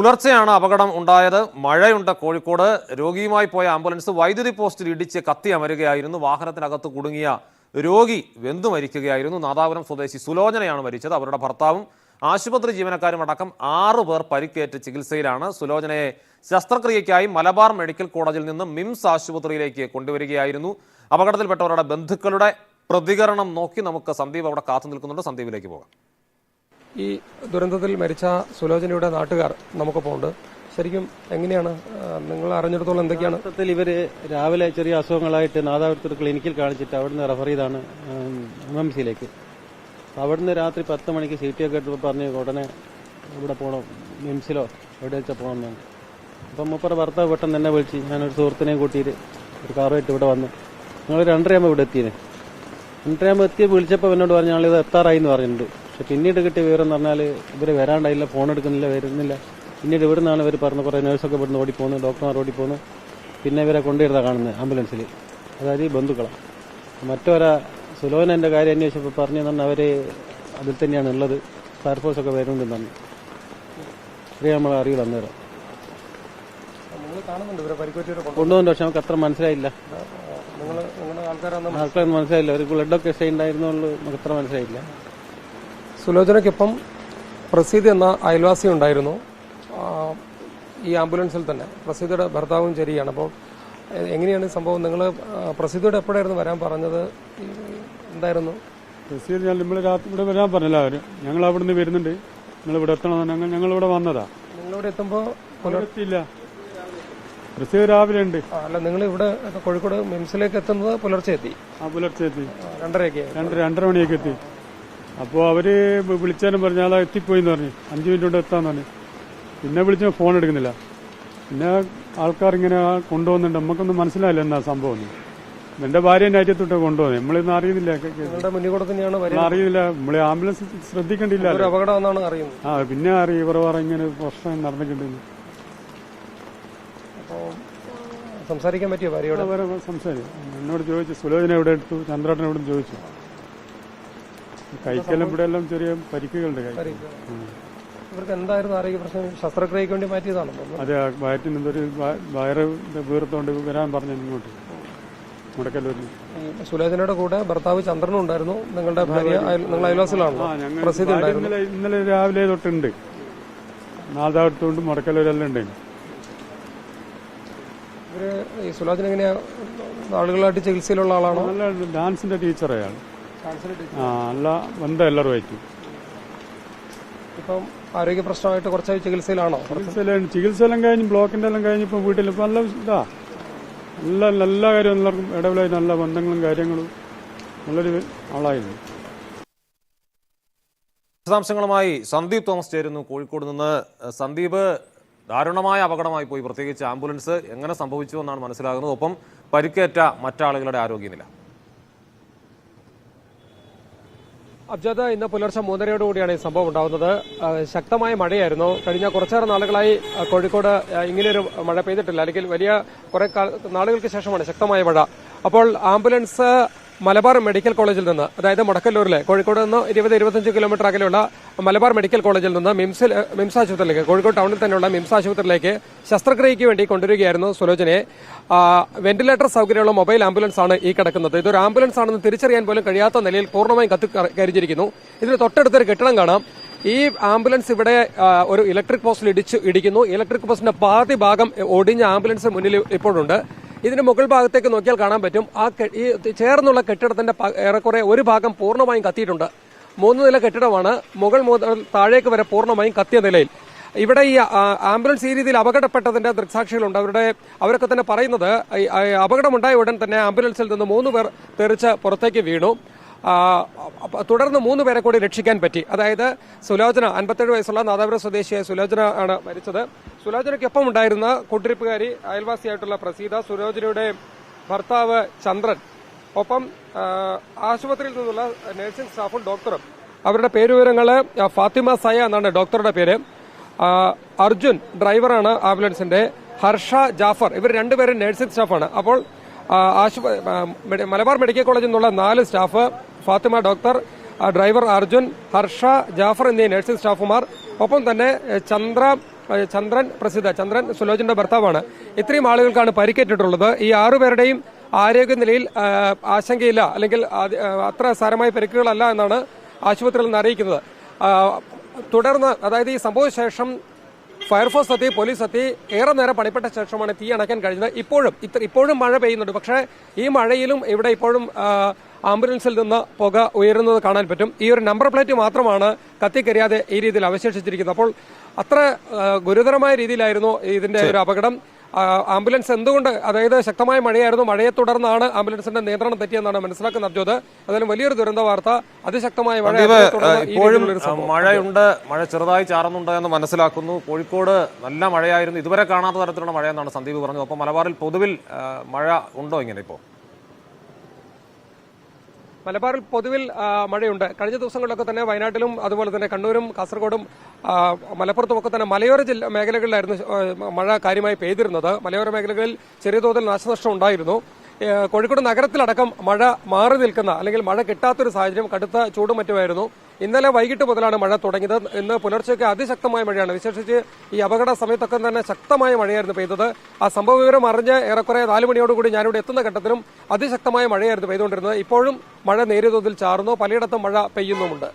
പുലർച്ചെയാണ് അപകടം ഉണ്ടായത്. മഴയുണ്ട്. കോഴിക്കോട് രോഗിയുമായി പോയ ആംബുലൻസ് വൈദ്യുതി പോസ്റ്റിൽ ഇടിച്ച് കത്തി അമരുകയായിരുന്നു. വാഹനത്തിനകത്ത് കുടുങ്ങിയ രോഗി വെന്തു മരിക്കുകയായിരുന്നു. നാദാപുരം സ്വദേശി സുലോചനയാണ് മരിച്ചത്. അവരുടെ ഭർത്താവും ആശുപത്രി ജീവനക്കാരും അടക്കം ആറു പേർ പരിക്കേറ്റ് ചികിത്സയിലാണ്. സുലോചനയെ ശസ്ത്രക്രിയയ്ക്കായി മലബാർ മെഡിക്കൽ കോളേജിൽ നിന്ന് മിംസ് ആശുപത്രിയിലേക്ക് കൊണ്ടുവരികയായിരുന്നു. അപകടത്തിൽപ്പെട്ടവരുടെ ബന്ധുക്കളുടെ പ്രതികരണം നോക്കി നമുക്ക് സന്ദീപ് അവിടെ കാത്തു നിൽക്കുന്നുണ്ട്. സന്ദീപിലേക്ക് പോകാം. ഈ ദുരന്തത്തിൽ മരിച്ച സുലോചനയുടെ നാട്ടുകാർ നമുക്കൊപ്പം ഉണ്ട് ശരിക്കും എങ്ങനെയാണ്? നിങ്ങൾ അറിഞ്ഞിടത്തോളം എന്തൊക്കെയാണ്? ഇവർ രാവിലെ ചെറിയ അസുഖങ്ങളായിട്ട് നാദാപുരത്തൊരു ക്ലിനിക്കിൽ കാണിച്ചിട്ട് അവിടുന്ന് റെഫർ ചെയ്താണ് എം എം സിയിലേക്ക് അവിടുന്ന് രാത്രി പത്ത് മണിക്ക് സീറ്റ് ഒക്കെ എടുത്തപ്പോൾ പറഞ്ഞ് ഉടനെ ഇവിടെ പോകണം മിംസിലോ എവിടെ വെച്ചാൽ പോകണം അപ്പം മൂപ്പറ ഭർത്താവ് പെട്ടെന്ന് എന്നെ വിളിച്ച് ഞാനൊരു സുഹൃത്തിനെയും കൂട്ടിയിട്ട് ഒരു കാറുമായിട്ട് ഇവിടെ വന്ന്. ഞങ്ങൾ രണ്ടരയാകുമ്പോൾ ഇവിടെ എത്തിയത് രണ്ടരയാകുമ്പോൾ എത്തി വിളിച്ചപ്പോൾ എന്നോട് പറഞ്ഞു ഞങ്ങളിത് എത്താറായി എന്ന് പറഞ്ഞിട്ടുണ്ട്. പക്ഷെ പിന്നീട് കിട്ടിയ വിവരം എന്ന് പറഞ്ഞാൽ ഇവർ വരാണ്ടായില്ല ഫോൺ എടുക്കുന്നില്ല വരുന്നില്ല. പിന്നീട് ഇവിടെ നിന്നാണ് ഇവർ പറഞ്ഞ കുറേ നേഴ്സൊക്കെ ഇവിടുന്ന് ഓടിപ്പോന്നു ഡോക്ടർമാർ ഓടിപ്പോന്നു പിന്നെ. ഇവരെ കൊണ്ടുവരുന്ന കാണുന്നത് ആംബുലൻസിൽ അതായത് ഈ ബന്ധുക്കളാണ് മറ്റൊരാ സുലോന എന്റെ കാര്യം അന്വേഷിച്ചപ്പോൾ പറഞ്ഞു തന്നെ അവർ അതിൽ തന്നെയാണ് ഉള്ളത്. ഫയർഫോഴ്സൊക്കെ വരുന്നുണ്ടെന്ന് പറഞ്ഞു ഇത്രയും നമ്മൾ അറിയില്ല അന്നേരം കൊണ്ട് കൊണ്ടുവന്നു? പക്ഷെ നമുക്ക് അത്ര മനസ്സിലായില്ല. ആൾക്കാരൊന്നും മനസ്സിലായില്ല. ഒരു ബ്ലഡൊക്കെ ഉണ്ടായിരുന്നുള്ളൂ നമുക്ക് അത്ര മനസ്സിലായില്ല. സുലോചനയ്ക്കൊപ്പം പ്രസീദ് എന്ന അയൽവാസി ഉണ്ടായിരുന്നു. ഈ ആംബുലൻസിൽ തന്നെ. പ്രസീദയുടെ ഭർത്താവും ചെരിയാണ്. അപ്പോൾ എങ്ങനെയാണ് ഈ സംഭവം? നിങ്ങൾ പ്രസീദയുടെ എപ്പോഴായിരുന്നു വരാൻ പറഞ്ഞത്? എന്തായിരുന്നു? പ്രസീദ് ഞാൻ നമ്മൾ രാത്രി ഇവിടെ വരാൻ പറഞ്ഞില്ല അവർ. ഞങ്ങൾ അവിടെ നിന്ന് വരുന്നുണ്ട്. നിങ്ങൾ ഇവിടെ എത്തണം ഞങ്ങൾ ഞങ്ങൾ ഇവിടെ വന്നതാ. നിങ്ങളിവിടെ എത്തുമ്പോൾ പുലർത്തിയില്ല പ്രസീദ് രാവിലെ ഉണ്ട്. അല്ല നിങ്ങൾ ഇവിടെ കോഴിക്കോട് മിംസിലേക്ക് എത്തുന്നത് പുലർച്ചെ എത്തി. ആ പുലർച്ചെ എത്തി. രണ്ടരയൊക്കെ രണ്ടര രണ്ടര മണിയൊക്കെ എത്തി. അപ്പോൾ അവർ വിളിച്ചാലും പറഞ്ഞു ആളെ എത്തിപ്പോയി എന്ന് പറഞ്ഞു. അഞ്ച് മിനിറ്റ് കൊണ്ട് എത്താന്ന് പറഞ്ഞു. പിന്നെ വിളിച്ച ഫോൺ എടുക്കുന്നില്ല. പിന്നെ ആൾക്കാർ ഇങ്ങനെ കൊണ്ടുപോകുന്നുണ്ട്. നമുക്കൊന്നും മനസ്സിലായില്ല എന്നാ. സംഭവം. എന്റെ ഭാര്യ അറ്റത്തോട്ട് കൊണ്ടുപോകുന്നത് നമ്മളിന്ന് അറിയുന്നില്ല. അറിയുന്നില്ല. നമ്മളെ ആംബുലൻസ് ശ്രദ്ധിക്കണ്ടില്ല ആ പിന്നെ അറിയും ഇവർ പറ ഇങ്ങനെ പ്രശ്നം നടന്നിട്ടുണ്ട് സംസാരിക്കാൻ പറ്റിയോ ഭാര്യയോട്? സംസാരിക്കും. എന്നോട് ചോദിച്ചു. സുലോചന എവിടെ എടുത്തു? ചന്ദ്രേട്ടൻ എവിടെ ചോദിച്ചു. കൈക്കെല്ലാം ഇവിടെ എല്ലാം ചെറിയ പരിക്കുകളുണ്ട് ഇവർക്ക് എന്തായിരുന്നു ആരോഗ്യ പ്രശ്നം ശസ്ത്രക്രിയക്ക് വേണ്ടി മാറ്റിയതാണോ? അതെ ആ വയറ്റിൽ നിന്നൊരു വ- വയറ് വീർത്തോണ്ട് വരാൻ പറഞ്ഞു ഇങ്ങോട്ട്. മുടക്കല്ലൂരിൽ സുലോചനയുടെ കൂടെ ഭർത്താവ് ചന്ദ്രനും ഉണ്ടായിരുന്നു. നിങ്ങളുടെ ഭാര്യ നിങ്ങൾ അയൽവാസികളാണോ? പ്രസിദ്ധി ഉണ്ടായിരുന്നു. ഇന്നലെ രാവിലെ തൊട്ടുണ്ട്. നാദാടുത്തോണ്ട് മുടക്കല്ലൂരെല്ലാം ഉണ്ട്. ഇവർ ഈ സുലോചന എങ്ങനെയാ ആളുകളായിട്ട് ചികിത്സയിലുള്ള ആളാണോ? ഡാൻസിന്റെ ടീച്ചർ അയാൾ. ആ നല്ല ബന്ധം എല്ലാവരുമായിട്ട് ഇപ്പം ആരോഗ്യ പ്രശ്നമായിട്ട് കുറച്ചായി ചികിത്സയിലാണോ? ചികിത്സയിലാണ് ചികിത്സയെല്ലാം കഴിഞ്ഞ് ബ്ലോക്കിന്റെ എല്ലാം കഴിഞ്ഞ് ഇപ്പം വീട്ടിൽ ഇപ്പം നല്ല ഇതാ. നല്ല എല്ലാ കാര്യവും എല്ലാവർക്കും ഇടവിലായി നല്ല ബന്ധങ്ങളും കാര്യങ്ങളും നല്ലൊരു ആളായിരുന്നു. വിശദാംശങ്ങളുമായി സന്ദീപ് തോമസ് ചേരുന്നു. കോഴിക്കോട് നിന്ന് സന്ദീപ് ദാരുണമായ അപകടമായി പോയി. പ്രത്യേകിച്ച് ആംബുലൻസ് എങ്ങനെ സംഭവിച്ചു എന്നാണ് മനസ്സിലാകുന്നത്. ഒപ്പം പരിക്കേറ്റ മറ്റാളുകളുടെ ആരോഗ്യനില. അബ്ജാദ ഇന്ന് പുലർച്ചെ മൂന്നരയോട് കൂടിയാണ് ഈ സംഭവം ഉണ്ടാകുന്നത് ശക്തമായ മഴയായിരുന്നു. കഴിഞ്ഞ കുറച്ചേറെ നാളുകളായി കോഴിക്കോട് ഇങ്ങനെയൊരു മഴ പെയ്തിട്ടില്ല. അല്ലെങ്കിൽ വലിയ കുറെ നാളുകൾക്ക് ശേഷമാണ് ശക്തമായ മഴ. അപ്പോൾ ആംബുലൻസ് മലബാർ മെഡിക്കൽ കോളേജിൽ നിന്ന് അതായത് മുടക്കല്ലൂരിലെ കോഴിക്കോട് നിന്ന് ഇരുപത് ഇരുപത്തഞ്ച് കിലോമീറ്റർ അകലെയുള്ള മലബാർ മെഡിക്കൽ കോളേജിൽ നിന്ന് മിംസിൽ മിംസ് ആശുപത്രിയിലേക്ക് കോഴിക്കോട് ടൗണിൽ തന്നെയുള്ള മിംസ് ആശുപത്രിയിലേക്ക് ശസ്ത്രക്രിയയ്ക്ക് വേണ്ടി കൊണ്ടുവരികയായിരുന്നു സുലോചനയെ. വെന്റിലേറ്റർ സൗകര്യമുള്ള മൊബൈൽ ആംബുലൻസ് ആണ് ഈ കിടക്കുന്നത്. ഇതൊരു ആംബുലൻസ് ആണെന്ന് തിരിച്ചറിയാൻ പോലും കഴിയാത്ത നിലയിൽ പൂർണമായും കത്തി കരിഞ്ഞിരിക്കുന്നു. ഇതിന് തൊട്ടടുത്തൊരു കെട്ടിടം കാണാം. ഈ ആംബുലൻസ് ഇവിടെ ഒരു ഇലക്ട്രിക് പോസ്റ്റിൽ ഇടിച്ചു ഇടിക്കുന്നു. ഇലക്ട്രിക് പോസ്റ്റിന്റെ പാതി ഭാഗം ഒടിഞ്ഞ ആംബുലൻസ് മുന്നിൽ ഇപ്പോഴുണ്ട്. ഇതിന് മുകൾ ഭാഗത്തേക്ക് നോക്കിയാൽ കാണാൻ പറ്റും. ആ ഈ ചേർന്നുള്ള കെട്ടിടത്തിന്റെ ഏറെക്കുറെ ഒരു ഭാഗം പൂർണമായും കത്തിയിട്ടുണ്ട്. മൂന്ന് നില കെട്ടിടമാണ്. മുകൾ മുതൽ താഴേക്ക് വരെ പൂർണമായും കത്തിയ നിലയിൽ. ഇവിടെ ഈ ആംബുലൻസ് ഈ രീതിയിൽ അപകടപ്പെട്ടതിന്റെ ദൃക്സാക്ഷികളുണ്ട്. അവരുടെ അവരൊക്കെ തന്നെ പറയുന്നത് അപകടമുണ്ടായ ഉടൻ തന്നെ ആംബുലൻസിൽ നിന്ന് മൂന്ന് പേർ തെറിച്ച് പുറത്തേക്ക് വീണു. തുടർന്ന് മൂന്ന് പേരെ കൂടി രക്ഷിക്കാൻ പറ്റി. അതായത് സുലോചന അൻപത്തേഴ് വയസ്സുള്ള നാദാപുര സ്വദേശിയായ സുലോചന ആണ് മരിച്ചത്. സുലോചനയ്ക്കൊപ്പം ഉണ്ടായിരുന്ന കൂട്ടിരിപ്പുകാരി അയൽവാസിയായിട്ടുള്ള പ്രസീത സുലോചനയുടെ ഭർത്താവ് ചന്ദ്രൻ ഒപ്പം ആശുപത്രിയിൽ നിന്നുള്ള നഴ്സിംഗ് സ്റ്റാഫും ഡോക്ടറും. അവരുടെ പേരുവിവരങ്ങൾ ഫാത്തിമ സയ എന്നാണ് ഡോക്ടറുടെ പേര്. അർജുൻ ഡ്രൈവറാണ് ആംബുലൻസിന്റെ. ഹർഷ ജാഫർ ഇവർ രണ്ടുപേരും നഴ്സിംഗ് സ്റ്റാഫാണ്. അപ്പോൾ മലബാർ മെഡിക്കൽ കോളേജിൽ നിന്നുള്ള നാല് staff Fathima doctor driver Arjun Harsha Jafar എന്നീ നഴ്സിംഗ് സ്റ്റാഫുമാർ ഒപ്പം തന്നെ ചന്ദ്ര ചന്ദ്രൻ പ്രസിദ്ധ ചന്ദ്രൻ സുലോചന്റെ ഭർത്താവാണ്. ഇത്രയും ആളുകൾക്കാണ് പരിക്കേറ്റിട്ടുള്ളത്. ഈ ആറുപേരുടെയും ആരോഗ്യനിലയിൽ ആശങ്കയില്ല അല്ലെങ്കിൽ അത്ര സാരമായ പരിക്കുകളല്ല എന്നാണ് ആശുപത്രിയിൽ നിന്ന് അറിയിക്കുന്നത്. തുടർന്ന് അതായത് ഈ സംഭവശേഷം ഫയർഫോഴ്സ് എത്തി പോലീസ് എത്തി ഏറെ നേരം പണിപ്പെട്ട ശേഷമാണ് തീ അണയ്ക്കാൻ കഴിഞ്ഞത്. ഇപ്പോഴും ഇത്ര ഇപ്പോഴും മഴ പെയ്യുന്നുണ്ട്. പക്ഷേ ഈ മഴയിലും ഇവിടെ ഇപ്പോഴും ആംബുലൻസിൽ നിന്ന് പുക ഉയരുന്നത് കാണാൻ പറ്റും. ഈ ഒരു നമ്പർ പ്ലേറ്റ് മാത്രമാണ് കത്തിക്കരിയാതെ ഈ രീതിയിൽ അവശേഷിച്ചിരിക്കുന്നത്. അപ്പോൾ അത്ര ഗുരുതരമായ രീതിയിലായിരുന്നു ഇതിന്റെ ഒരു അപകടം. ആംബുലൻസ് എന്തുകൊണ്ട് അതായത് ശക്തമായ മഴയായിരുന്നു മഴയെ തുടർന്നാണ് ആംബുലൻസിന്റെ നിയന്ത്രണം തെറ്റിയെന്നാണ് മനസ്സിലാക്കുന്ന അബ്ജോത് അതായാലും വലിയൊരു ദുരന്ത വാർത്ത അതിശക്തമായ മഴ ഇപ്പോഴും മഴയുണ്ട് മഴ ചെറുതായി ചാറുന്നുണ്ട് എന്ന് മനസ്സിലാക്കുന്നു. കോഴിക്കോട് നല്ല മഴയായിരുന്നു ഇതുവരെ കാണാത്ത തരത്തിലുള്ള മഴയെന്നാണ് സന്ദീപ് പറഞ്ഞത്. അപ്പോൾ മലബാറിൽ പൊതുവിൽ മഴ ഉണ്ടോ ഇങ്ങനെ ഇപ്പോൾ? മലബാറിൽ പൊതുവിൽ മഴയുണ്ട്. കഴിഞ്ഞ ദിവസങ്ങളിലൊക്കെ തന്നെ വയനാട്ടിലും അതുപോലെ തന്നെ കണ്ണൂരും കാസർഗോഡും ആ, മലപ്പുറത്തും ഒക്കെ തന്നെ മലയോര ജില്ല മേഖലകളിലായിരുന്നു മഴ കാര്യമായി പെയ്തിരുന്നത്. മലയോര മേഖലകളിൽ ചെറിയ തോതിൽ നാശനഷ്ടം ഉണ്ടായിരുന്നു. കോഴിക്കോട് നഗരത്തിലടക്കം മഴ മാറി നിൽക്കുന്ന അല്ലെങ്കിൽ മഴ കിട്ടാത്തൊരു സാഹചര്യം കടുത്ത ചൂടും മറ്റുമായിരുന്നു. ഇന്നലെ വൈകിട്ട് മുതലാണ് മഴ തുടങ്ങിയത്. ഇന്ന് പുലർച്ചയ്ക്ക് അതിശക്തമായ മഴയാണ്. വിശേഷിച്ച് ഈ അപകട സമയത്തൊക്കെ തന്നെ ശക്തമായ മഴയായിരുന്നു പെയ്തത്. ആ സംഭവ വിവരം അറിഞ്ഞ് ഏറെക്കുറെ നാല് മണിയോടുകൂടി ഞാനിവിടെ എത്തുന്ന ഘട്ടത്തിലും അതിശക്തമായ മഴയായിരുന്നു പെയ്തുകൊണ്ടിരുന്നത്. ഇപ്പോഴും മഴ നേരിയ തോതിൽ ചാർന്നു പലയിടത്തും മഴ പെയ്യുന്നുമുണ്ട്.